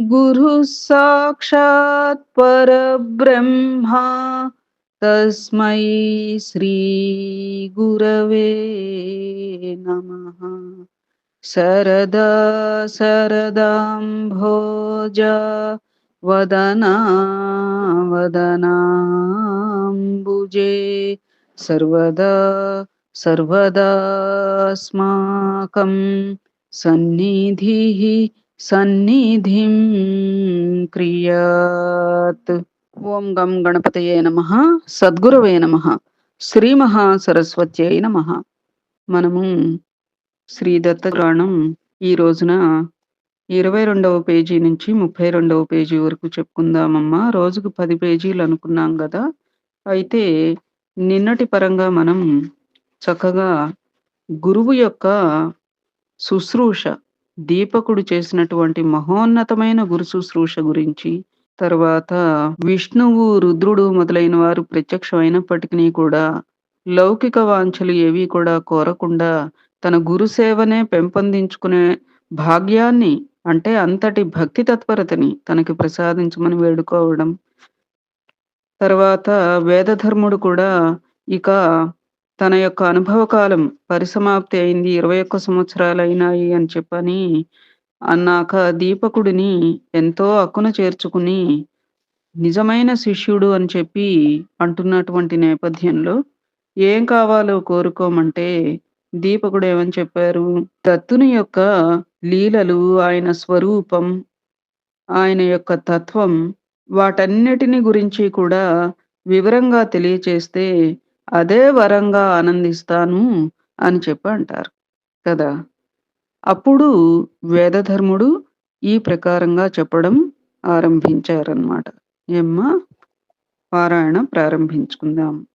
गुरुः साक्षात् परब्रह्मा तस्मै श्रीगुरवे नमः। शरदा शरदाम्भोज वदना वदनाम्बुजे सर्वदा सर्वदास्माकं सन्निधिः సన్నిధిం క్రియాత్. ఓం గం గణపతయే నమ. సద్గురవే నమ. శ్రీ మహాసరస్వత్యై నమ. మనము శ్రీ దత్తపురాణం ఈ రోజున ఇరవై రెండవ పేజీ నుంచి ముప్పై రెండవ పేజీ వరకు చెప్పుకుందామమ్మా. రోజుకు పది పేజీలు అనుకున్నాం కదా అయితే నిన్నటి పరంగా మనం చక్కగా గురువు యొక్క శుశ్రూష దీపకుడు చేసినటువంటి మహోన్నతమైన గురు శుశ్రూష గురించి తర్వాత విష్ణువు రుద్రుడు మొదలైన వారు ప్రత్యక్షమైనప్పటికీ కూడా లౌకిక వాంఛలు ఏవి కూడా కోరకుండా తన గురు సేవనే పెంపొందించుకునే భాగ్యాన్ని అంటే అంతటి భక్తి తత్పరతని తనకి ప్రసాదించమని వేడుకోవడం. తర్వాత వేదధర్ముడు కూడా ఇక తన యొక్క అనుభవ కాలం పరిసమాప్తి అయింది. ఇరవై ఒక్క సంవత్సరాలు అయినాయి అని చెప్పని అన్నాక దీపకుడిని ఎంతో అక్కున చేర్చుకుని నిజమైన శిష్యుడు అని చెప్పి అంటున్నటువంటి నేపథ్యంలో ఏం కావాలో కోరుకోమంటే దీపకుడు ఏమని చెప్పారు? దత్తుని యొక్క లీలలు ఆయన స్వరూపం ఆయన యొక్క తత్వం వాటన్నిటిని గురించి కూడా వివరంగా తెలియచేస్తే అదే వరంగా ఆనందిస్తాను అని చెప్పి అంటారు కదా. అప్పుడు వేదధర్ముడు ఈ ప్రకారంగా చెప్పడం ఆరంభించారనమాట ఏమ్మా? పారాయణ ప్రారంభించుకుందాం.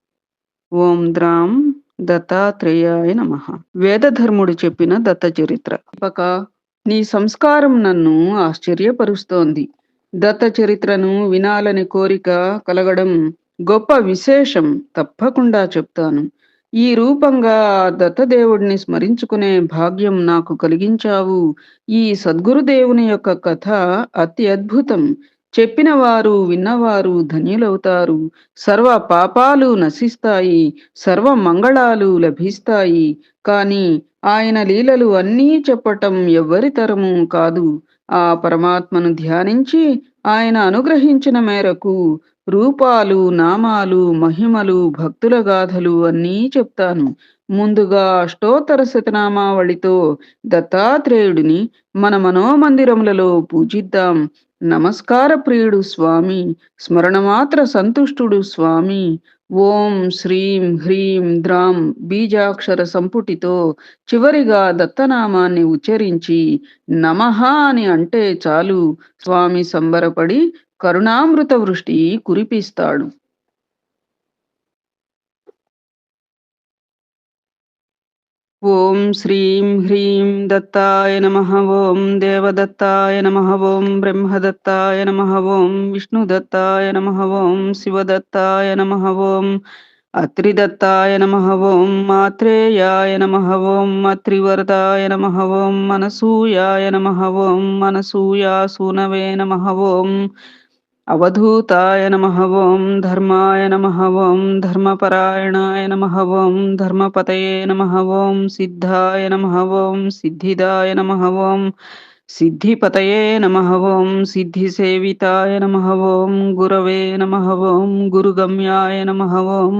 ఓం ద్రాం దత్తాత్రేయాయ నమ. వేదధర్ముడు చెప్పిన దత్త చరిత్ర. పక నీ సంస్కారం నన్ను ఆశ్చర్యపరుస్తోంది. దత్త చరిత్రను వినాలని కోరిక కలగడం గొప్ప విశేషం తప్పకుండా చెప్తాను. ఈ రూపంగా దత్తదేవుడిని స్మరించుకునే భాగ్యం నాకు కలిగించావు. ఈ సద్గురుదేవుని యొక్క కథ అతి అద్భుతం. చెప్పిన వారు విన్నవారు ధన్యులవుతారు. సర్వ పాపాలు నశిస్తాయి సర్వ మంగళాలు లభిస్తాయి. కాని ఆయన లీలలు అన్నీ చెప్పటం ఎవ్వరి తరము కాదు. ఆ పరమాత్మను ధ్యానించి ఆయన అనుగ్రహించిన మేరకు రూపాలు నామాలు మహిమలు భక్తుల గాథలు అన్నీ చెప్తాను. ముందుగా అష్టోత్తర శతనామావళితో దత్తాత్రేయుడిని మన మనోమందిరములలో పూజిద్దాం. నమస్కార ప్రియుడు స్వామి స్మరణమాత్ర సంతుష్టుడు స్వామి. ఓం శ్రీం హ్రీం ద్రాం బీజాక్షర సంపుటితో చివరిగా దత్తనామాన్ని ఉచ్చరించి నమః అని అంటే చాలు. స్వామి సంబరపడి కరుణామృత వృష్టి కురిపిస్తాడు ఓం శ్రీం హ్రీం దత్తాయ నమ ఓం దేవదత్తాయ నమ ఓం బ్రహ్మదత్తాయ నమ ఓం విష్ణుదత్తాయ నమ ఓం శివదత్తాయ నమ ఓం అత్రిదత్తాయ నమ ఓం మాత్రేయాయ నమ ఓం అత్రివరదాయ నమ ఓం మనసూయాయ నమ ఓం మనసూయాసూనవే నమ ఓం అవధూతాయ నమ ఓం ధర్మాయ నమ ఓం ధర్మపరాయణాయ నమ ఓం ధర్మపతయే నమ ఓం సిద్ధాయ నమ ఓం సిద్ధిదాయ నమ ఓం సిద్ధిపతయే నమ ఓం సిద్ధిసేవితాయ నమ ఓం గురవే నమ ఓం గురుగమ్యాయ నమ ఓం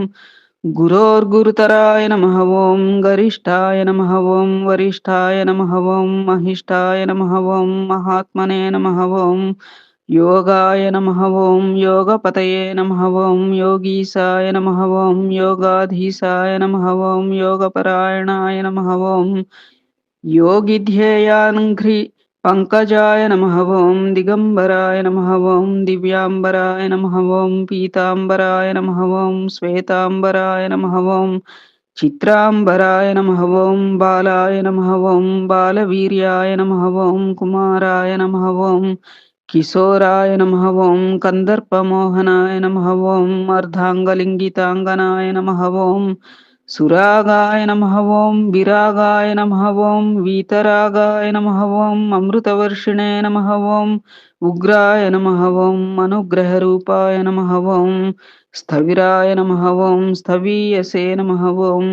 గురోర్గురుతరాయ నమ ఓం గరిష్టాయ నమ ఓం వరిష్టాయ నమ ఓం మహిష్టాయ నమ ఓం మహాత్మనే నమ ఓం योगाय नमः ॐ योगपतये नमः ॐ योगीसाय नमः ॐ योगाधीशाय नमः ॐ योगपरायणाय नमः ॐ योगिध्येयाङ्घ्रि पङ्कजाय नमः ॐ दिगम्बराय नमः ॐ दिव्याम्बराय नमः ॐ पीताम्बराय नमः ॐ श्वेताम्बराय नमः ॐ चित्राम्बराय नमः ॐ बालाय नमः ॐ बालवीर्याय नमः ॐ कुमाराय नमः ॐ కిశోరాయ నమ ఓం కందర్పమోహనాయ నమ ఓం అర్ధాంగలింగితాంగనాయ నమ ఓం సురాగాయ నమ ఓం విరాగాయ నమ ఓం వీతరాగాయ నమ ఓం అమృతవర్షిణే నమ ఓం ఉగ్రాయ నమ ఓం అనుగ్రహరూపాయ నమ ఓం స్థవిరాయ నమ ఓం స్థవీయసే నమ ఓం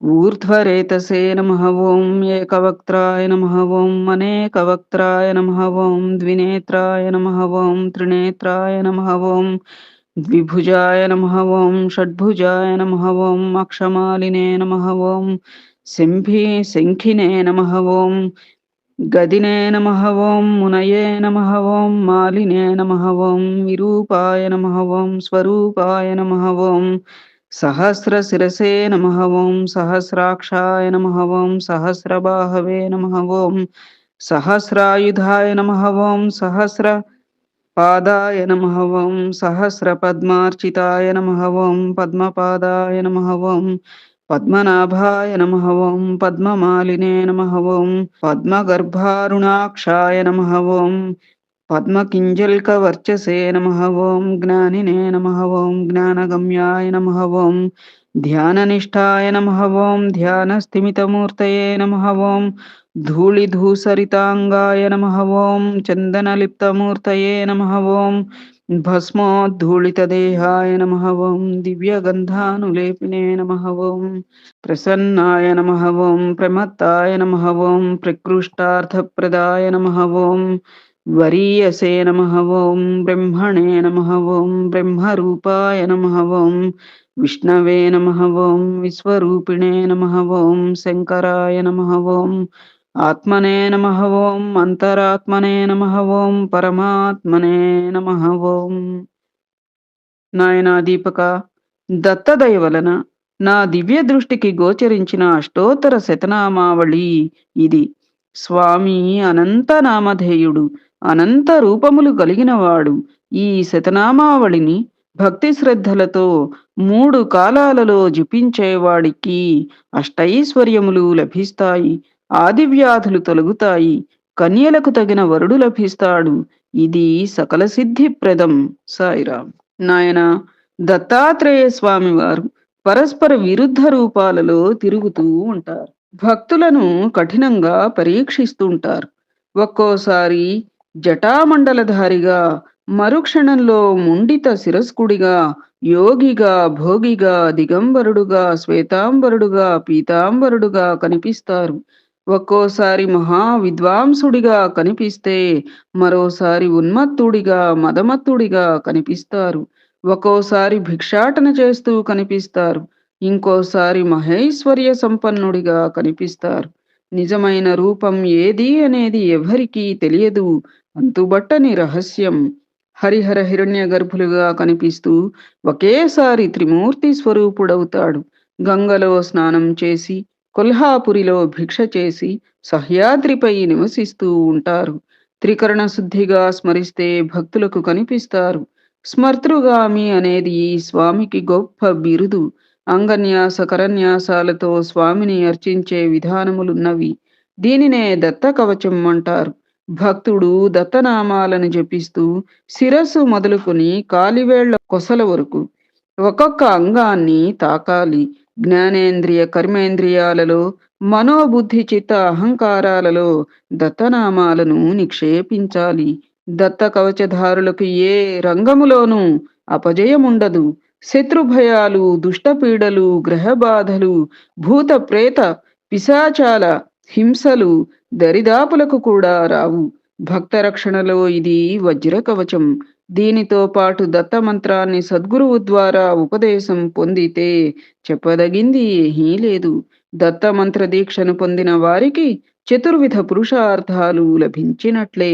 ఊర్ధ్వరేతసే నమ ఓం ఏకవక్త్రాయ నమ ఓం అనేకవక్త్రాయ నమ ఓం ద్వినేత్రాయ నమ ఓం త్రినేత్రాయ నమ ఓం ద్విభుజాయ నమ ఓం షడ్భుజాయ నమ ఓం అక్షమాలినే నమ ఓం శంభి శంఖినే నమ ఓం గదినే నమ ఓం మునయే నమ ఓం మాలినే నమ ఓం విరూపాయ నమ ఓం స్వరూపాయ నమ ఓం సహస్రశిరసే నమ ఓం సహస్రాక్షాయ నమ ఓం సహస్రబాహవే నమ ఓం సహస్రాయుధాయ నమ ఓం సహస్ర పాదాయ నమ ఓం సహస్రపద్మార్చితాయ నమ ఓం పద్మపాదాయ నమ ఓం పద్మనాభాయ నమ ఓం పద్మమాలినే నమ ఓం పద్మగర్భారుణాక్షాయ నమ ఓం పద్మకింజల్కవర్చసే నమ ఓం జ్ఞానినే నమ ఓం జ్ఞానగమ్యాయ నమ ఓం ధ్యాననిష్టాయ నమ ఓం ధ్యానస్థిమితమూర్తయే నమ ఓం ధూళిధూసరితాంగాయ నమ ఓం చందనలిప్తమూర్తయే నమ ఓం భస్మోద్ధూళితదేహాయ నమ ఓం దివ్యగంధానులేపినే నమ ఓం ప్రసన్నాయ నమ ఓం ప్రమత్తాయ నమ ఓం ప్రకృష్టార్థప్రదాయ నమ ఓం వరీయసే నమ ఓం బ్రహ్మణే నమ ఓం బ్రహ్మరూపాయ నమ ఓం విష్ణవే నమ ఓం విశ్వరూపిణే నమ ఓం శంకరాయ నమ ఓం ఆత్మనే నమ ఓం అంతరాత్మనే నమ ఓం పరమాత్మనే నమ ఓం నాయనా దీపక దత్తదయ వలన నా దివ్య దృష్టికి గోచరించిన అష్టోత్తర శతనామావళి ఇది. స్వామి అనంత నామధేయుడు అనంత రూపములు కలిగినవాడు ఈ శతనామావళిని భక్తి శ్రద్ధలతో మూడు కాలాలలో జపించేవాడికి అష్టైశ్వర్యములు లభిస్తాయి ఆదివ్యాధులు తొలగుతాయి కన్యలకు తగిన వరుడు లభిస్తాడు. ఇది సకల సిద్ధిప్రదం. సాయిరాం నాయన దత్తాత్రేయ స్వామి వారు పరస్పర విరుద్ధ రూపాలలో తిరుగుతూ ఉంటారు. భక్తులను కఠినంగా పరీక్షిస్తుంటారు. ఒక్కోసారి జటామండలధారిగా మరుక్షణంలో ముండిత శిరస్కుడిగా యోగిగా భోగిగా దిగంబరుడుగా శ్వేతాంబరుడుగా పీతాంబరుడుగా కనిపిస్తారు. ఒక్కోసారి మహా విద్వాంసుడిగా కనిపిస్తే మరోసారి ఉన్మత్తుడిగా మదమత్తుడిగా కనిపిస్తారు. ఒక్కోసారి భిక్షాటన చేస్తూ కనిపిస్తారు. ఇంకోసారి మహేశ్వర్య సంపన్నుడిగా కనిపిస్తారు. నిజమైన రూపం ఏది అనేది ఎవరికీ తెలియదు. అంతుబట్టని రహస్యం. హరిహర హిరణ్య గర్భులుగా కనిపిస్తూ ఒకేసారి త్రిమూర్తి స్వరూపుడవుతాడు. గంగలో స్నానం చేసి కొల్హాపురిలో భిక్ష చేసి సహ్యాద్రిపై నివసిస్తూ ఉంటారు. త్రికరణ శుద్ధిగా స్మరిస్తే భక్తులకు కనిపిస్తారు. స్మర్తృగామి అనేది ఈ స్వామికి గొప్ప బిరుదు. అంగన్యాస కరన్యాసాలతో స్వామిని అర్చించే విధానములున్నవి. దీనినే దత్త కవచం అంటారు. భక్తుడు దత్తనామాలను జపిస్తూ శిరస్సు మొదలుకొని కాలివేళ్ళ కొసల వరకు ఒక్కొక్క అంగాన్ని తాకాలి. జ్ఞానేంద్రియ కర్మేంద్రియాలలో మనోబుద్ధి చిత్త అహంకారాలలో దత్తనామాలను నిక్షేపించాలి. దత్త కవచధారులకు ఏ రంగములోనూ అపజయముండదు. శత్రుభయాలు దుష్టపీడలు గ్రహబాధలు భూత ప్రేత పిశాచాల హింసలు దరిదాపులకు కూడా రావు. భక్త రక్షణలో ఇది వజ్రకవచం. దీనితో పాటు దత్త మంత్రాన్ని సద్గురువు ద్వారా ఉపదేశం పొందితే చెప్పదగింది ఏమీ లేదు. దత్త మంత్ర దీక్షను పొందిన వారికి చతుర్విధ పురుషార్థాలు లభించినట్లే.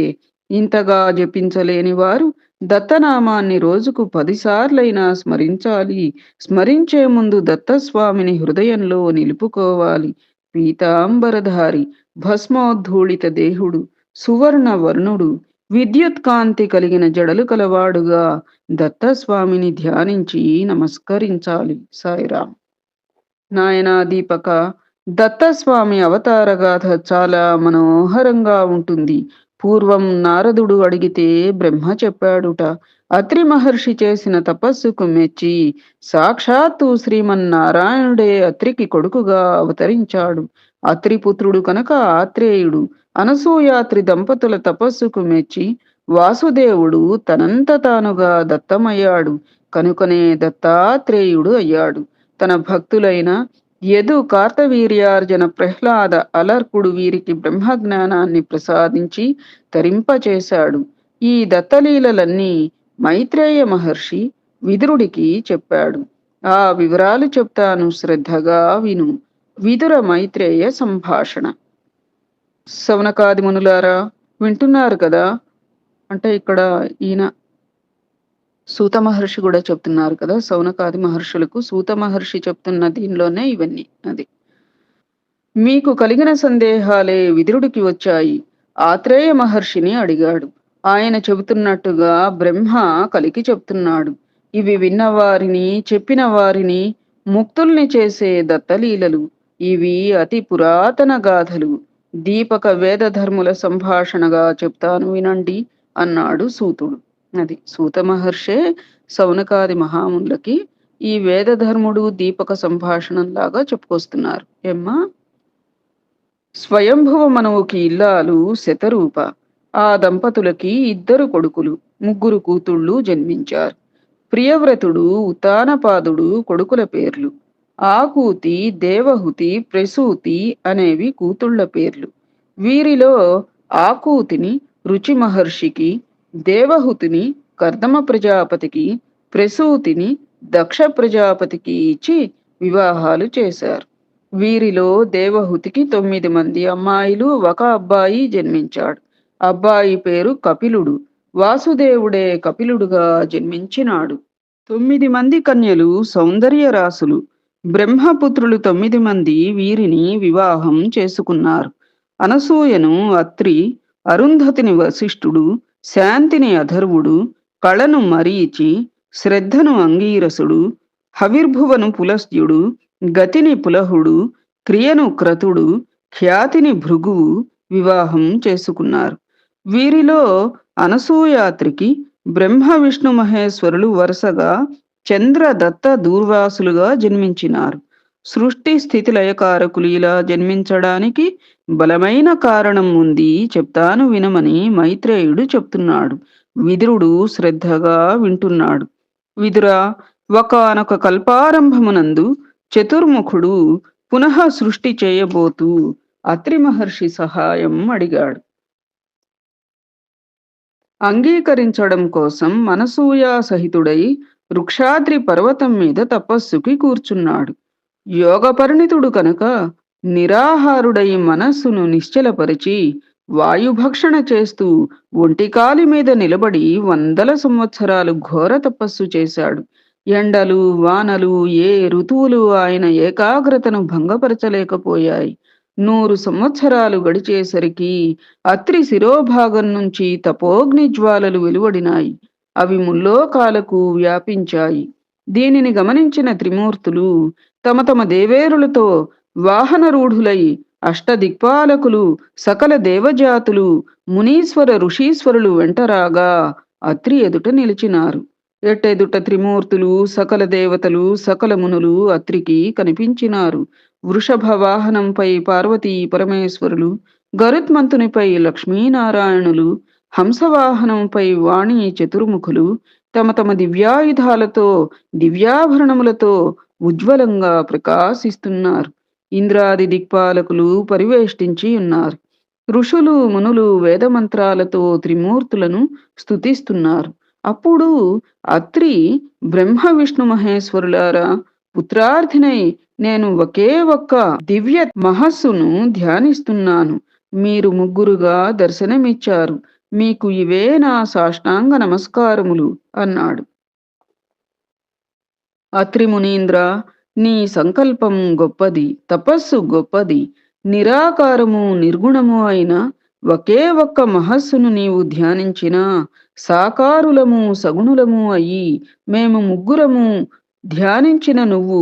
ఇంతగా జపించలేని వారు దత్తనామాన్ని రోజుకు పదిసార్లైనా స్మరించాలి. స్మరించే ముందు దత్తస్వామిని హృదయంలో నిలుపుకోవాలి. పీతాంబరధారి భస్మోద్ధూళిత దేహుడు సువర్ణ వర్ణుడు విద్యుత్ కాంతి కలిగిన జడలు కలవాడుగా దత్తస్వామిని ధ్యానించి నమస్కరించాలి. సాయిరాం. నాయనా దీపక దత్తస్వామి అవతార గాథ చాలా మనోహరంగా ఉంటుంది. పూర్వం నారదుడు అడిగితే బ్రహ్మ చెప్పాడుట. అత్రి మహర్షి చేసిన తపస్సుకు మెచ్చి సాక్షాత్తు శ్రీమన్నారాయణుడే అత్రికి కొడుకుగా అవతరించాడు. అత్రిపుత్రుడు కనుక ఆత్రేయుడు అనసూయాత్రి దంపతుల తపస్సుకు మెచ్చి వాసుదేవుడు తనంత తానుగా దత్తమయ్యాడు. కనుకనే దత్తాత్రేయుడు అయ్యాడు. తన భక్తులైన యదు కార్తవీర్యార్జన ప్రహ్లాద అలర్కుడు వీరికి బ్రహ్మజ్ఞానాన్ని ప్రసాదించి తరింపచేశాడు. ఈ దత్తలీలలన్నీ మైత్రేయ మహర్షి విదురుడికి చెప్పాడు. ఆ వివరాలు చెప్తాను శ్రద్ధగా విను. విదుర మైత్రేయ సంభాషణ. సవనకాది మునులారా వింటున్నారు కదా? అంటే ఇక్కడ ఈయన సూత మహర్షి కూడా చెప్తున్నారు కదా సౌనకాది మహర్షులకు సూత మహర్షి చెప్తున్న దీనిలోనే ఇవన్నీ అది. మీకు కలిగిన సందేహాలే విదురుడికి వచ్చాయి ఆత్రేయ మహర్షిని అడిగాడు. ఆయన చెబుతున్నట్టుగా బ్రహ్మ కలికి చెప్తున్నాడు. ఇవి విన్నవారిని చెప్పిన వారిని ముక్తుల్ని చేసే దత్తలీలలు. ఇవి అతి పురాతన గాథలు. దీపక వేదధర్ముల సంభాషణగా చెప్తాను వినండి అన్నాడు సూతుడు. అది సూత మహర్షే సౌనకాది మహాములకి ఈ వేదధర్ముడు దీపక సంభాషణంలాగా చెప్పుకొస్తున్నారు. ఏమ్మా? స్వయంభవ మనవుకి ఇల్లాలు శతరూప ఆ దంపతులకి ఇద్దరు కొడుకులు ముగ్గురు కూతుళ్ళు జన్మించారు. ప్రియవ్రతుడు ఉతానపాదుడు కొడుకుల పేర్లు ఆకూతి దేవహుతి ప్రసూతి అనేవి కూతుళ్ళ పేర్లు. వీరిలో ఆకూతిని రుచి మహర్షికి దేవహుతిని కర్దమ ప్రజాపతికి ప్రసూతిని దక్ష ప్రజాపతికి ఇచ్చి వివాహాలు చేశారు. వీరిలో దేవహుతికి తొమ్మిది మంది అమ్మాయిలు ఒక అబ్బాయి జన్మించాడు. అబ్బాయి పేరు కపిలుడు. వాసుదేవుడే కపిలుడుగా జన్మించినాడు. తొమ్మిది మంది కన్యలు సౌందర్య రాసులు. బ్రహ్మపుత్రులు తొమ్మిది మంది వీరిని వివాహం చేసుకున్నారు. అనసూయను అత్రి అరుంధతిని వశిష్ఠుడు శాంతిని అధర్వుడు కళను మరీచి శ్రద్ధను అంగీరసుడు హవిర్భువను పులస్త్యుడు గతిని పులహుడు క్రియను క్రతుడు ఖ్యాతిని భృగువు వివాహం చేసుకున్నారు. వీరిలో అనసూయాత్రికి బ్రహ్మ విష్ణు మహేశ్వరులు వరుసగా చంద్రదత్త దూర్వాసులుగా జన్మించినారు. సృష్టి స్థితి లయకారకులు ఇలా జన్మించడానికి బలమైన కారణం ఉంది చెప్తాను వినమని మైత్రేయుడు చెప్తున్నాడు. విదురుడు శ్రద్ధగా వింటున్నాడు. విదుర ఒకనొక కల్పారంభమునందు చతుర్ముఖుడు పునః సృష్టి చేయబోతూ అత్రి మహర్షి సహాయం అడిగాడు. అంగీకరించడం కోసం మనసూయా సహితుడై వృక్షాద్రి పర్వతం మీద తపస్సుకి కూర్చున్నాడు. యోగ పరిణితుడు కనుక నిరాహారుడై మనస్సును నిశ్చలపరిచి వాయుభక్షణ చేస్తూ ఒంటికాలి మీద నిలబడి వందల సంవత్సరాలు ఘోర తపస్సు చేశాడు. ఎండలు వానలు ఏ ఋతువులు ఆయన ఏకాగ్రతను భంగపరచలేకపోయాయి. నూరు సంవత్సరాలు గడిచేసరికి అత్రి శిరోభాగం నుంచి తపోగ్ని జ్వాలలు వెలువడినాయి. అవి ముల్లోకాలకు వ్యాపించాయి. దీనిని గమనించిన త్రిమూర్తులు తమ తమ దేవేరులతో వాహనరూఢులై అష్టదిక్పాలకులు సకల దేవజాతులు మునీశ్వర ఋషీశ్వరులు వెంటరాగా అత్రి ఎదుట నిలిచినారు. ఎట్టెదుట త్రిమూర్తులు సకల దేవతలు సకల మునులు అత్రికి కనిపించినారు. వృషభ వాహనంపై పార్వతీ పరమేశ్వరులు గరుత్మంతునిపై లక్ష్మీనారాయణులు హంసవాహనంపై వాణి చతుర్ముఖులు తమ తమ దివ్యాయుధాలతో దివ్యాభరణములతో ఉజ్వలంగా ప్రకాశిస్తున్నారు. ఇంద్రాది దిక్పాలకులు పరివేష్టించి ఉన్నారు. ఋషులు మునులు వేదమంత్రాలతో త్రిమూర్తులను స్తుతిస్తున్నారు. అప్పుడు అత్రి బ్రహ్మ విష్ణు మహేశ్వరులారా పుత్రార్థినై నేను ఒకే ఒక్క దివ్య మహస్సును ధ్యానిస్తున్నాను. మీరు ముగ్గురుగా దర్శనమిచ్చారు. మీకు ఇవే నా సాష్టాంగ నమస్కారములు అన్నాడు. అత్రి మునీంద్ర నీ సంకల్పం గొప్పది తపస్సు గొప్పది నిరాకారము నిర్గుణము అయిన ఒకే ఒక్క మహస్సును నీవు ధ్యానించిన సాకారులము సగుణులము అయి మేము ముగ్గురము ధ్యానించిన నువ్వు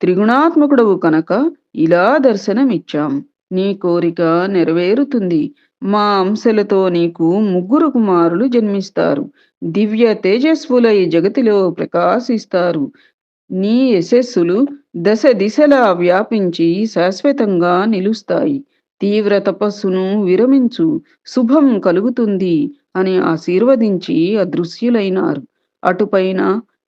త్రిగుణాత్మకుడవు కనుక ఇలా దర్శనమిచ్చాం. నీ కోరిక నెరవేరుతుంది. మా అంశలతో నీకు ముగ్గురు కుమారులు జన్మిస్తారు. దివ్య తేజస్వులై జగతిలో ప్రకాశిస్తారు. నీ యశస్సులు దశ దిశలా వ్యాపించి శాశ్వతంగా నిలుస్తాయి. తీవ్ర తపస్సును విరమించు శుభం కలుగుతుంది అని ఆశీర్వదించి అదృశ్యులైనారు. అటుపైన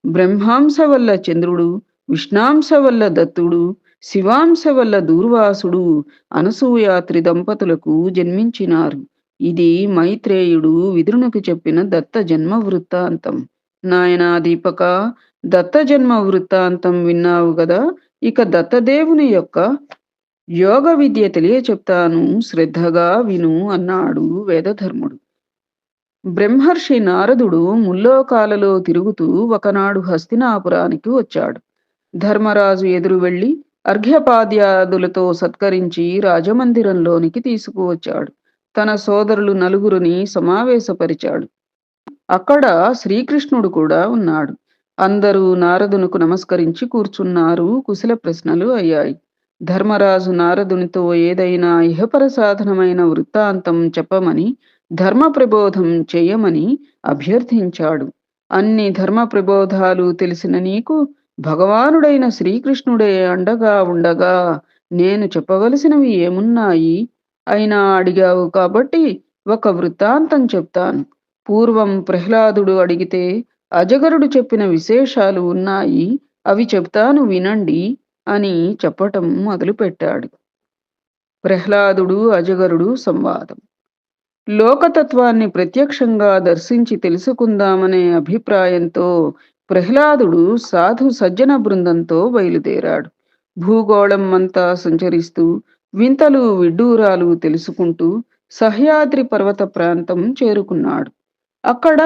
బ్రహ్మాంశ వల్ల చంద్రుడు విష్ణాంశ వల్ల దత్తుడు శివాంశ వల్ల దూర్వాసుడు అనసూయాత్రి దంపతులకు జన్మించినారు. ఇది మైత్రేయుడు విదురునకు చెప్పిన దత్త జన్మ వృత్తాంతం నాయనా దీపక దత్త జన్మ వృత్తాంతం విన్నావు కదా ఇక దత్తదేవుని యొక్క యోగ విద్య తెలియ చెప్తాను శ్రద్ధగా విను అన్నాడు వేదధర్ముడు. బ్రహ్మర్షి నారదుడు ముల్లోకాలలో తిరుగుతూ ఒకనాడు హస్తినాపురానికి వచ్చాడు. ధర్మరాజు ఎదురు వెళ్ళి అర్ఘ్యపాద్యాదులతో సత్కరించి రాజమందిరంలోనికి తీసుకువచ్చాడు. తన సోదరులు నలుగురిని సమావేశపరిచాడు. అక్కడ శ్రీకృష్ణుడు కూడా ఉన్నాడు. అందరూ నారదునకు నమస్కరించి కూర్చున్నారు. కుశల ప్రశ్నలు అయ్యాయి. ధర్మరాజు నారదునితో ఏదైనా ఇహపర సాధనమైన వృత్తాంతం చెప్పమని ధర్మ ప్రబోధం చేయమని అభ్యర్థించాడు. అన్ని ధర్మ ప్రబోధాలు తెలిసిన నీకు భగవానుడైన శ్రీకృష్ణుడే అండగా ఉండగా నేను చెప్పవలసినవి ఏమున్నాయి? అయినా అడిగావు కాబట్టి ఒక వృత్తాంతం చెప్తాను. పూర్వం ప్రహ్లాదుడు అడిగితే అజగరుడు చెప్పిన విశేషాలు ఉన్నాయి. అవి చెప్తాను వినండి అని చెప్పటం మొదలుపెట్టాడు. ప్రహ్లాదుడు అజగరుడు సంవాదం. లోకతత్వాన్ని ప్రత్యక్షంగా దర్శించి తెలుసుకుందామనే అభిప్రాయంతో ప్రహ్లాదుడు సాధు సజ్జన బృందంతో బయలుదేరాడు. భూగోళం అంతా సంచరిస్తూ వింతలు విడ్డూరాలు తెలుసుకుంటూ సహ్యాద్రి పర్వత ప్రాంతం చేరుకున్నాడు. అక్కడ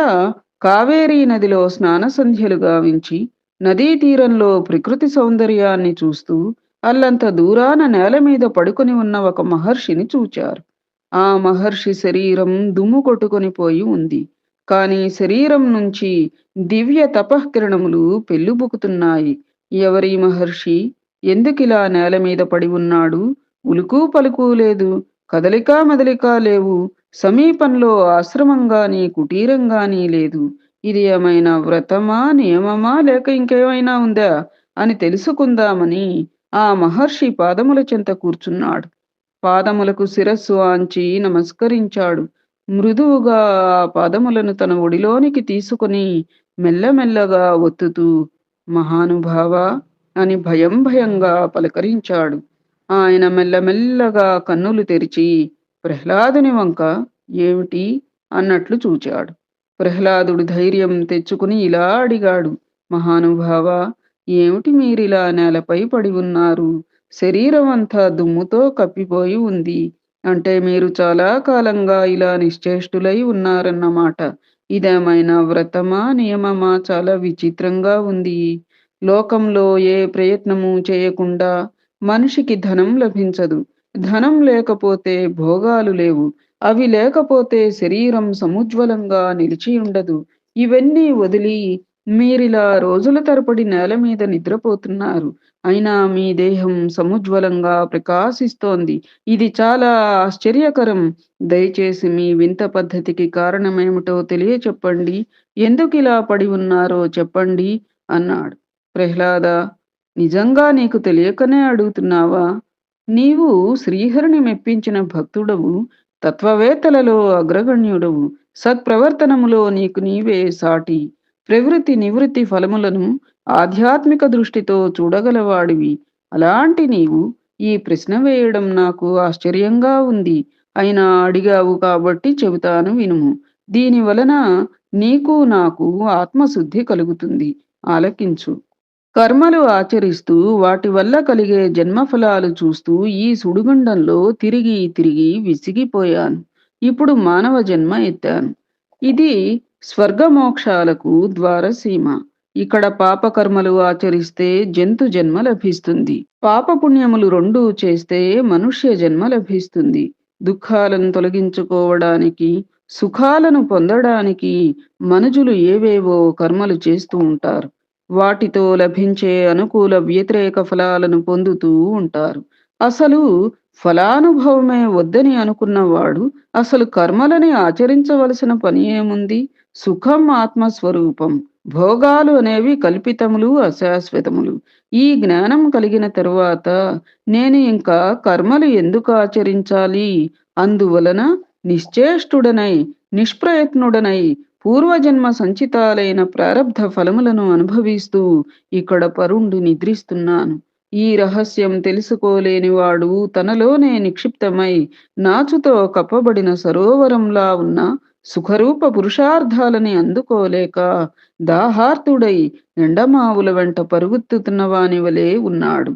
కావేరీ నదిలో స్నాన సంధ్యలు గావించి నదీ తీరంలో ప్రకృతి సౌందర్యాన్ని చూస్తూ అల్లంత దూరాన నేల మీద పడుకొని ఉన్న ఒక మహర్షిని చూచారు. ఆ మహర్షి శరీరం దుమ్ము కొట్టుకొని పోయి ఉంది. కాని శరీరం నుంచి దివ్య తపఃకిరణములు పెళ్ళుబుకుతున్నాయి. ఎవరి మహర్షి? ఎందుకిలా నేల మీద పడి ఉన్నాడు? ఉలుకు పలుకు లేదు. కదలిక మదలిక లేవు. సమీపంలో ఆశ్రమం గాని కుటీరం గాని లేదు. ఇది ఏమైనా వ్రతమా నియమమా లేక ఇంకేమైనా ఉందా అని తెలుసుకుందామని ఆ మహర్షి పాదముల చెంత కూర్చున్నాడు. పాదములకు శిరస్సు ఆంచి నమస్కరించాడు. మృదువుగా పాదములను తన ఒడిలోనికి తీసుకుని మెల్లమెల్లగా ఒత్తుతూ మహానుభావ అని భయం భయంగా పలకరించాడు. ఆయన మెల్లమెల్లగా కన్నులు తెరిచి ప్రహ్లాదుని వంక ఏమిటి అన్నట్లు చూచాడు. ప్రహ్లాదుడు ధైర్యం తెచ్చుకుని ఇలా అడిగాడు మహానుభావ ఏమిటి మీరిలా నేలపై పడి ఉన్నారు? శరీరం అంతా దుమ్ముతో కప్పిపోయి ఉంది. అంటే మీరు చాలా కాలంగా ఇలా నిశ్చేష్టులై ఉన్నారన్నమాట. ఇదేమైనా వ్రతమా నియమమా? చాలా విచిత్రంగా ఉంది. లోకంలో ఏ ప్రయత్నము చేయకుండా మనిషికి ధనం లభించదు. ధనం లేకపోతే భోగాలు లేవు. అవి లేకపోతే శరీరం సముజ్వలంగా నిలిచి ఉండదు. ఇవన్నీ వదిలి మీరిలా రోజుల తరపడి నేల మీద నిద్రపోతున్నారు. అయినా మీ దేహం సముజ్వలంగా ప్రకాశిస్తోంది. ఇది చాలా ఆశ్చర్యకరం. దయచేసి మీ వింత పద్ధతికి కారణమేమిటో తెలియచెప్పండి. ఎందుకు ఇలా పడి ఉన్నారో చెప్పండి అన్నాడు. ప్రహ్లాద నిజంగా నీకు తెలియకనే అడుగుతున్నావా? నీవు శ్రీహరిని మెప్పించిన భక్తుడవు తత్వవేత్తలలో అగ్రగణ్యుడవు. సత్ప్రవర్తనములో నీకు నీవే సాటి. ప్రవృత్తి నివృత్తి ఫలములను ఆధ్యాత్మిక దృష్టితో చూడగలవాడివి. అలాంటి నీవు ఈ ప్రశ్న వేయడం నాకు ఆశ్చర్యంగా ఉంది. అయినా అడిగావు కాబట్టి చెబుతాను వినుము. దీని వలన నీకు నాకు ఆత్మశుద్ధి కలుగుతుంది. ఆలకించు. కర్మలు ఆచరిస్తూ వాటి వల్ల కలిగే జన్మఫలాలు చూస్తూ ఈ సుడిగుండంలో తిరిగి తిరిగి విసిగిపోయాను. ఇప్పుడు మానవ జన్మ ఎత్తాను. ఇది స్వర్గమోక్షాలకు ద్వారసీమ. ఇక్కడ పాపకర్మలు ఆచరిస్తే జంతు జన్మ లభిస్తుంది. పాపపుణ్యములు రెండూ చేస్తే మనుష్య జన్మ లభిస్తుంది. దుఃఖాలను తొలగించుకోవడానికి సుఖాలను పొందడానికి మనుజులు ఏవేవో కర్మలు చేస్తూ ఉంటారు. వాటితో లభించే అనుకూల వ్యతిరేక ఫలాలను పొందుతూ ఉంటారు. అసలు ఫలానుభవమే వద్దని అనుకున్నవాడు అసలు కర్మలని ఆచరించవలసిన పని ఏముంది? సుఖం ఆత్మస్వరూపం భోగాలు అనేవి కల్పితములు అశాశ్వతములు. ఈ జ్ఞానం కలిగిన తరువాత నేను ఇంకా కర్మలు ఎందుకు ఆచరించాలి? అందువలన నిశ్చేష్టుడనై నిష్ప్రయత్నుడనై పూర్వజన్మ సంచితాలైన ప్రారబ్ధ ఫలములను అనుభవిస్తూ ఇక్కడ పరుండు నిద్రిస్తున్నాను. ఈ రహస్యం తెలుసుకోలేనివాడు తనలోనే నిక్షిప్తమై నాచుతో కప్పబడిన సరోవరంలా ఉన్న సుఖరూప పురుషార్థాలని అందుకోలేక దాహార్తుడై ఎండమావుల వెంట పరుగుతున్న వాని వలె ఉన్నాడు.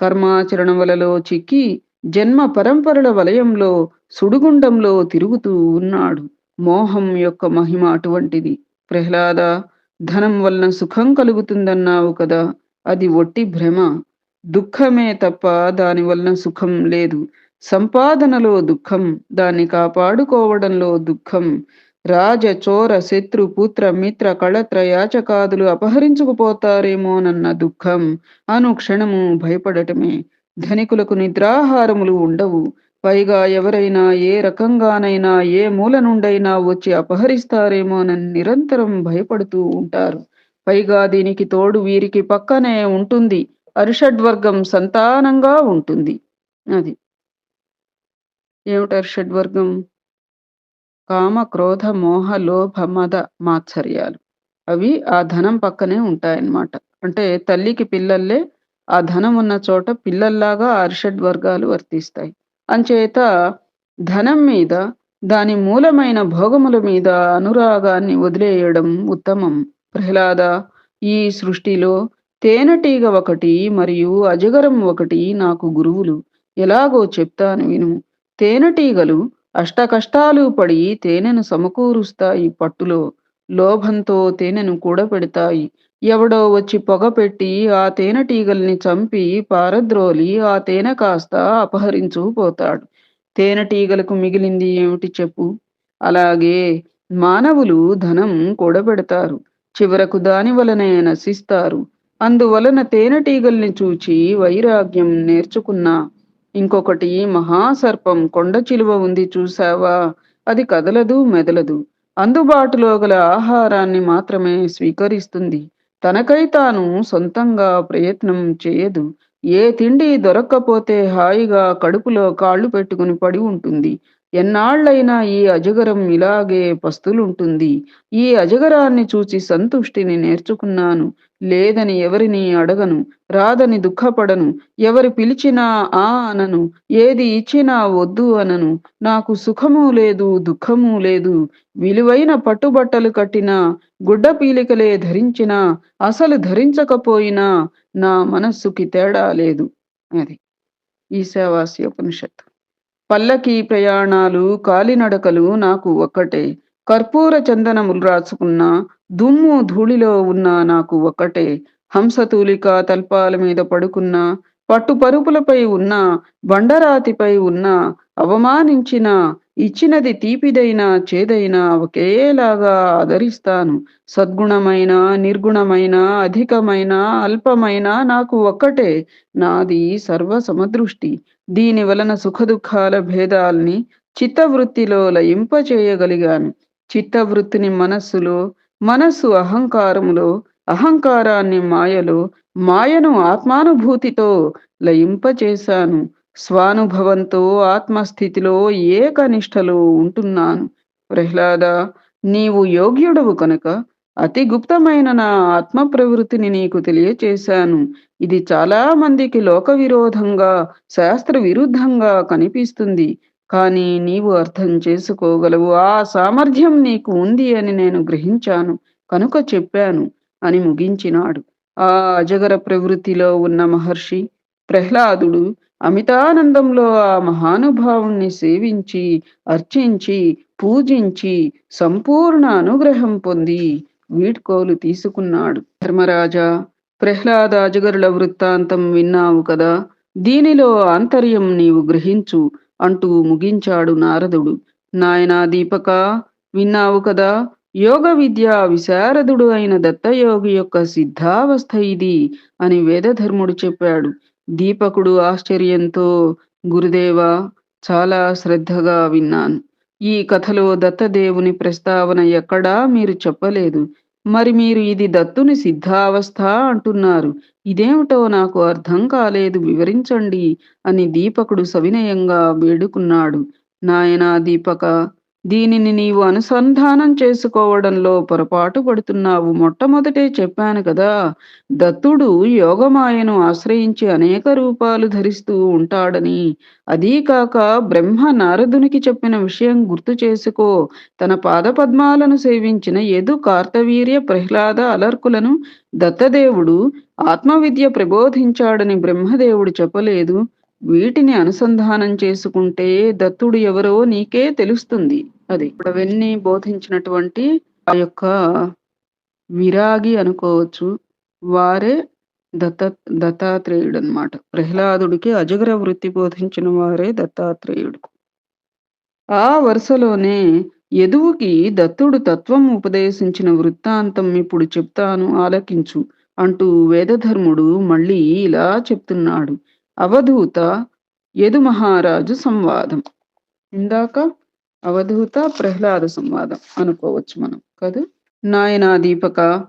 కర్మాచరణ వలలో చిక్కి జన్మ పరంపరల వలయంలో సుడిగుండంలో తిరుగుతూ ఉన్నాడు. మోహం యొక్క మహిమ అటువంటిది. ప్రహ్లాద ధనం వలన సుఖం కలుగుతుందన్నావు కదా అది ఒట్టి భ్రమ. దుఃఖమే తప్ప దాని వలన సుఖం లేదు. సంపాదనలో దుఃఖం దాన్ని కాపాడుకోవడంలో దుఃఖం. రాజ చోర శత్రు పుత్ర మిత్ర కళత్ర యాచకాదులు అపహరించుకుపోతారేమోనన్న దుఃఖం. అనుక్షణము భయపడటమే. ధనికులకు నిద్రాహారములు ఉండవు. పైగా ఎవరైనా ఏ రకంగానైనా ఏ మూల నుండైనా వచ్చి అపహరిస్తారేమోనని నిరంతరం భయపడుతూ ఉంటారు. పైగా దీనికి తోడు వీరికి పక్కనే ఉంటుంది. అరిషడ్వర్గం సంతానంగా ఉంటుంది. అది. ఏమిటి అరిషడ్వర్గం? కామ క్రోధ మోహ లోభ మద మాత్సర్యాలు. అవి ఆ ధనం పక్కనే ఉంటాయన్నమాట. అంటే తల్లికి పిల్లల్లే ఆ ధనం ఉన్న చోట పిల్లల్లాగా అరిషడ్ వర్గాలు వర్తిస్తాయి. అంచేత ధనం మీద దాని మూలమైన భోగముల మీద అనురాగాన్ని వదిలేయడం ఉత్తమం. ప్రహ్లాద ఈ సృష్టిలో తేనెటీగ ఒకటి మరియు అజగరం ఒకటి నాకు గురువులు. ఎలాగో చెప్తాను విను. తేనెటీగలు అష్టకష్టాలు పడి తేనెను సమకూరుస్తాయి పట్టులో. లోభంతో తేనెను కూడపెడతాయి ఎవడో వచ్చి పొగ పెట్టి ఆ తేనెటీగల్ని చంపి పారద్రోలి ఆ తేనె కాస్త అపహరించు పోతాడు. తేనెటీగలకు మిగిలింది ఏమిటి చెప్పు? అలాగే మానవులు ధనం కూడబెడతారు. చివరకు దాని వలనే నశిస్తారు. అందువలన తేనెటీగల్ని చూచి వైరాగ్యం నేర్చుకున్నా. ఇంకొకటి మహాసర్పం కొండ చిలువ ఉంది చూసావా అది కదలదు మెదలదు. అందుబాటులో గల ఆహారాన్ని మాత్రమే స్వీకరిస్తుంది. తనకై తాను సొంతంగా ప్రయత్నం చేయదు. ఏ తిండి దొరక్కపోతే హాయిగా కడుపులో కాళ్ళు పెట్టుకుని పడి ఉంటుంది. ఎన్నాళ్ళైనా ఈ అజగరం ఇలాగే పస్తులుంటుంది. ఈ అజగరాన్ని చూచి సంతుష్టిని నేర్చుకున్నాను. లేదని ఎవరిని అడగను రాదని దుఃఖపడను ఎవరు పిలిచినా ఆ అనను ఏది ఇచ్చినా వద్దు అనను. నాకు సుఖము లేదు దుఃఖము లేదు. విలువైన పట్టుబట్టలు కట్టినా గుడ్డ పీలికలే ధరించినా అసలు ధరించకపోయినా నా మనస్సుకి తేడా లేదు. అది ఈశావాస్య ఉపనిషత్తు. పల్లకి ప్రయాణాలు కాలినడకలు నాకు ఒక్కటే. కర్పూర చందనములు రాసుకున్న దుమ్ము ధూళిలో ఉన్న నాకు ఒకటే హంసతూలిక తల్పాల మీద పడుకున్న పట్టు పరుపులపై ఉన్న బండరాతిపై ఉన్న అవమానించిన ఇచ్చినది తీపిదైనా చేదైనా ఒకేలాగా ఆదరిస్తాను. సద్గుణమైన నిర్గుణమైన అధికమైన అల్పమైన నాకు ఒక్కటే నాది సర్వ సమదృష్టి దీని వలన సుఖదుఖాల భేదాల్ని చిత్తవృత్తిలో లయింపచేయగలిగాను. చిత్తవృత్తిని మనస్సులో మనస్సు అహంకారములో అహంకారాన్ని మాయలో మాయను ఆత్మానుభూతితో లయింపచేశాను. స్వానుభవంతో ఆత్మస్థితిలో ఏకనిష్టలో ఉంటున్నాను. ప్రహ్లాద నీవు యోగ్యుడవు కనుక అతి గుప్తమైన నా ఆత్మ ప్రవృత్తిని నీకు తెలియచేశాను. ఇది చాలా మందికి లోక విరోధంగా శాస్త్ర విరుద్ధంగా కనిపిస్తుంది. కానీ నీవు అర్థం చేసుకోగలవు. ఆ సామర్థ్యం నీకు ఉంది అని నేను గ్రహించాను. కనుక చెప్పాను అని ముగించినాడు. ఆ అజగర ప్రవృత్తిలో ఉన్న మహర్షి ప్రహ్లాదుడు అమితానందంలో ఆ మహానుభావుణ్ణి సేవించి అర్చించి పూజించి సంపూర్ణ అనుగ్రహం పొంది వీడ్కోలు తీసుకున్నాడు. ధర్మరాజా ప్రహ్లాద అజగరుల వృత్తాంతం విన్నావు కదా? దీనిలో ఆంతర్యం నీవు గ్రహించు. అంటూ ముగించాడు నారదుడు. నాయనా దీపక విన్నావు కదా? యోగ విద్య విశారదుడు అయిన దత్తయోగి యొక్క సిద్ధావస్థ ఇది అని వేదధర్ముడు చెప్పాడు. దీపకుడు ఆశ్చర్యంతో గురుదేవ చాలా శ్రద్ధగా విన్నాను. ఈ కథలో దత్తదేవుని ప్రస్తావన ఎక్కడా మీరు చెప్పలేదు. మరి మీరు ఇది దత్తుని సిద్ధావస్థ అంటున్నారు. ఇదేమిటో నాకు అర్థం కాలేదు వివరించండి అని దీపకుడు సవినయంగా వేడుకున్నాడు. నాయనా దీపక! దీనిని నీవు అనుసంధానం చేసుకోవడంలో పొరపాటు పడుతున్నావు. మొట్టమొదటే చెప్పాను కదా దత్తుడు యోగమాయను ఆశ్రయించి అనేక రూపాలు ధరిస్తూ ఉంటాడని. అదీ కాక బ్రహ్మ నారదునికి చెప్పిన విషయం గుర్తు చేసుకో. తన పాదపద్మాలను సేవించిన యదు కార్తవీర్య ప్రహ్లాద అలర్కులను దత్తదేవుడు ఆత్మవిద్య ప్రబోధించాడని బ్రహ్మదేవుడు చెప్పలేదు. వీటిని అనుసంధానం చేసుకుంటే దత్తుడు ఎవరో నీకే తెలుస్తుంది. అది. ఇప్పుడు అవన్నీ బోధించినటువంటి ఆ యొక్క విరాగి అనుకోవచ్చు. వారే దత్త దత్తాత్రేయుడు అనమాట ప్రహ్లాదుడికి అజగర వృత్తి బోధించిన వారే దత్తాత్రేయుడు. ఆ వరుసలోనే యదువుకి దత్తుడు తత్వం ఉపదేశించిన వృత్తాంతం ఇప్పుడు చెప్తాను ఆలకించు అంటూ వేదధర్ముడు మళ్ళీ ఇలా చెప్తున్నాడు. అవధూత యదు మహారాజు సంవాదం. ఇందాక అవధూత ప్రహ్లాద సంవాదం అనుకోవచ్చు మనం కదా? నాయనా దీపక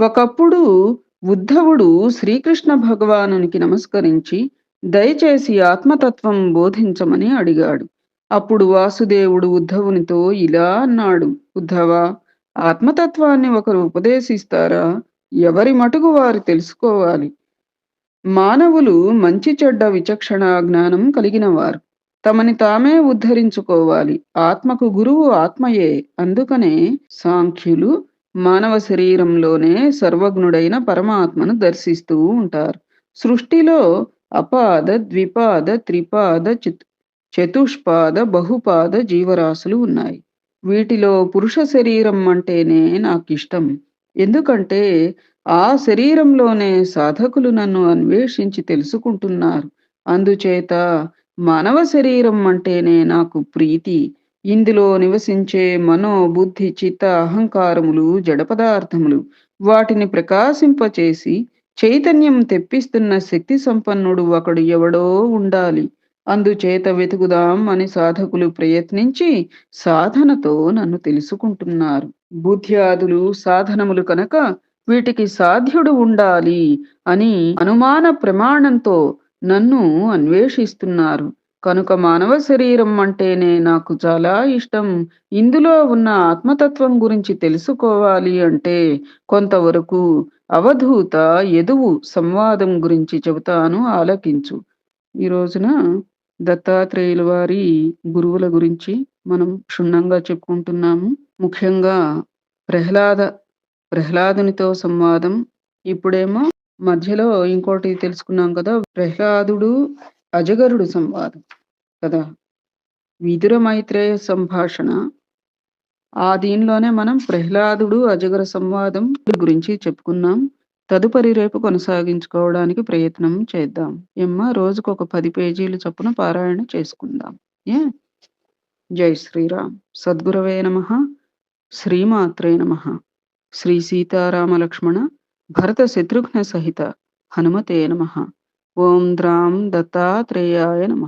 ఒకప్పుడు ఉద్ధవుడు శ్రీకృష్ణ భగవానునికి నమస్కరించి దయచేసి ఆత్మతత్వం బోధించమని అడిగాడు. అప్పుడు వాసుదేవుడు ఉద్ధవునితో ఇలా అన్నాడు. ఉద్ధవ ఆత్మతత్వాన్ని ఒకరు ఉపదేశిస్తారా? ఎవరి మటుకు వారు తెలుసుకోవాలి? మానవులు మంచి చెడ్డ విచక్షణ జ్ఞానం కలిగిన వారు. తమని తామే ఉద్ధరించుకోవాలి. ఆత్మకు గురువు ఆత్మయే. అందుకనే సాంఖ్యులు మానవ శరీరంలోనే సర్వజ్ఞుడైన పరమాత్మను దర్శిస్తూ ఉంటారు. సృష్టిలో అపాద ద్విపాద త్రిపాద చతుష్పాద బహుపాద జీవరాశులు ఉన్నాయి. వీటిలో పురుష శరీరం అంటేనే నాకిష్టం. ఎందుకంటే ఆ శరీరంలోనే సాధకులు నన్ను అన్వేషించి తెలుసుకుంటున్నారు. అందుచేత మానవ శరీరం అంటేనే నాకు ప్రీతి. ఇందులో నివసించే మనో బుద్ధి చిత్త అహంకారములు జడ పదార్థములు. వాటిని ప్రకాశింపచేసి చైతన్యం తెప్పిస్తున్న శక్తి సంపన్నుడు ఒకడు ఎవడో ఉండాలి. అందుచేత వెతుకుదాం అని సాధకులు ప్రయత్నించి సాధనతో నన్ను తెలుసుకుంటున్నారు. బుద్ధ్యాదులు సాధనములు కనుక వీటికి సాధ్యుడు ఉండాలి అని అనుమాన ప్రమాణంతో నన్ను అన్వేషిస్తున్నారు. కనుక మానవ శరీరం అంటేనే నాకు చాలా ఇష్టం. ఇందులో ఉన్న ఆత్మతత్వం గురించి తెలుసుకోవాలి అంటే కొంతవరకు అవధూత ఎదువు సంవాదం గురించి చెబుతాను ఆలకించు. ఈ రోజున దత్తాత్రేయుల వారి గురువుల గురించి మనం క్షుణ్ణంగా చెప్పుకుంటున్నాము. ముఖ్యంగా ప్రహ్లాద ప్రహ్లాదునితో సంవాదం. ఇప్పుడేమో మధ్యలో ఇంకోటి తెలుసుకున్నాం కదా ప్రహ్లాదుడు అజగరుడు సంవాదం కదా. విదుర మైత్రేయ సంభాషణ. ఆ దీనిలోనే మనం ప్రహ్లాదుడు అజగర సంవాదం గురించి చెప్పుకున్నాం. తదుపరి రేపు కొనసాగించుకోవడానికి ప్రయత్నం చేద్దాం. ఎమ్మ రోజుకు ఒక పది పేజీలు చొప్పున పారాయణ చేసుకుందాం. ఏ? జై శ్రీరామ్. సద్గురవే నమ. శ్రీమాత్రే నమ. శ్రీ సీతారామ లక్ష్మణ భరత శత్రుఘ్న సహిత హనుమతే నమ. ఓం ద్రాం దత్తాత్రేయాయ నమ.